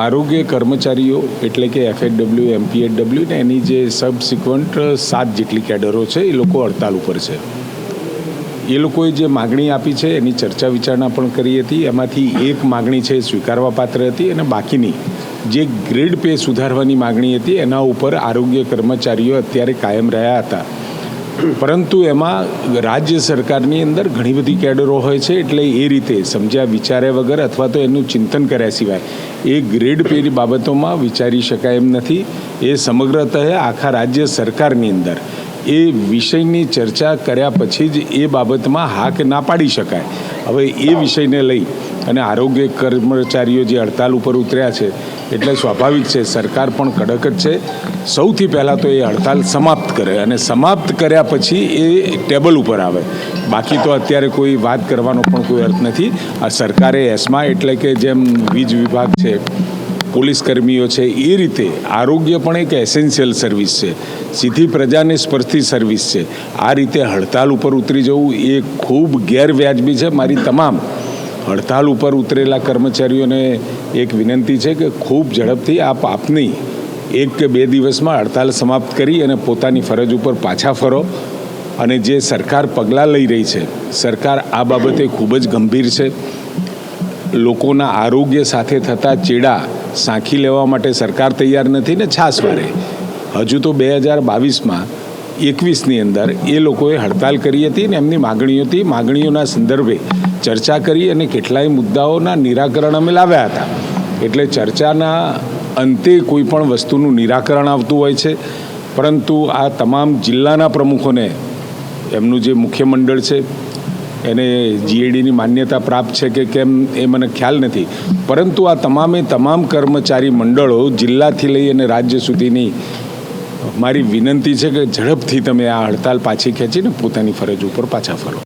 આરોગ્ય કર્મચારીઓ, એટલે કે એફએડબલ્યુ એમપીએડબલ્યુ ને એની જે સબસિક્વન્ટ સાત જેટલી કેડરો છે, એ લોકો હડતાલ ઉપર છે. એ લોકોએ જે માગણી આપી છે, એની ચર્ચા વિચારણા પણ કરી હતી. એમાંથી એક માગણી છે, સ્વીકારવા પાત્ર હતી અને બાકીની જે ગ્રેડ પે સુધારવાની માગણી હતી, એના ઉપર આરોગ્ય કર્મચારીઓ અત્યારે કાયમ રહ્યા હતા. પરંતુ એમાં રાજ્ય સરકારની અંદર ઘણી બધી કેડરો હોય છે, એટલે એ રીતે સમજ્યા વિચાર્યા વગર અથવા તો એનું ચિંતન કર્યા સિવાય એ ગ્રેડ પેની બાબતોમાં વિચારી શકાય એમ નથી. એ સમગ્રતઃ આખા રાજ્ય સરકારની અંદર એ વિષયની ચર્ચા કર્યા પછી જ એ બાબતમાં હાક ના પાડી શકાય. હવે એ વિષયને લઈ અને આરોગ્ય કર્મચારીઓ જે હડતાલ ઉપર ઉતર્યા છે, એટલે સ્વાભાવિક છે, સરકાર પણ કડક જ છે. સૌથી પહેલાં તો એ હડતાલ સમાપ્ત કરે અને સમાપ્ત કર્યા પછી એ ટેબલ ઉપર આવે. બાકી તો અત્યારે કોઈ વાત કરવાનો પણ કોઈ અર્થ નથી. આ સરકારે એસમા એટલે કે જેમ વીજ વિભાગ છે પોલીસ કર્મીઓ છે, એ રીતે આરોગ્ય પણ એક એસેન્શિયલ સર્વિસ છે. સીધી પ્રજાને સ્પર્શતી સર્વિસ છે. આ રીતે હડતાલ ઉપર ઉતરી જવું એ ખૂબ ગેરવ્યાજબી છે. મારી તમામ હડતાલ ઉપર ઉતરેલા કર્મચારીઓને એક વિનંતી છે કે ખૂબ ઝડપથી આપ આપની એક કે બે દિવસમાં હડતાલ સમાપ્ત કરી અને પોતાની ફરજ ઉપર પાછા ફરો. અને જે સરકાર પગલાં લઈ રહી છે, સરકાર આ બાબતે ખૂબ જ ગંભીર છે. લોકોના આરોગ્ય સાથે થતા ચેડા સાંખી લેવા માટે સરકાર તૈયાર નથી ને છાસ મારે હજુ તો બે હજાર બાવીસમાં એકવીસની અંદર એ લોકોએ હડતાલ કરી હતી ને એમની માગણીઓ હતી. માગણીઓના સંદર્ભે ચર્ચા કરી અને કેટલાય મુદ્દાઓના નિરાકરણ અમે લાવ્યા હતા. એટલે ચર્ચાના અંતે કોઈ પણ વસ્તુનું નિરાકરણ આવતું હોય છે. પરંતુ આ તમામ જિલ્લાના પ્રમુખોને, એમનું જે મુખ્ય મંડળ છે એને જીએડીની માન્યતા પ્રાપ્ત છે કે કેમ એ મને ખ્યાલ નથી. પરંતુ આ તમામે તમામ કર્મચારી મંડળો જિલ્લાથી લઈ અને રાજ્ય સુધીની મારી વિનંતી છે કે ઝડપથી તમે આ હડતાલ પાછી ખેંચીને પોતાની ફરજ ઉપર પાછા ફરો.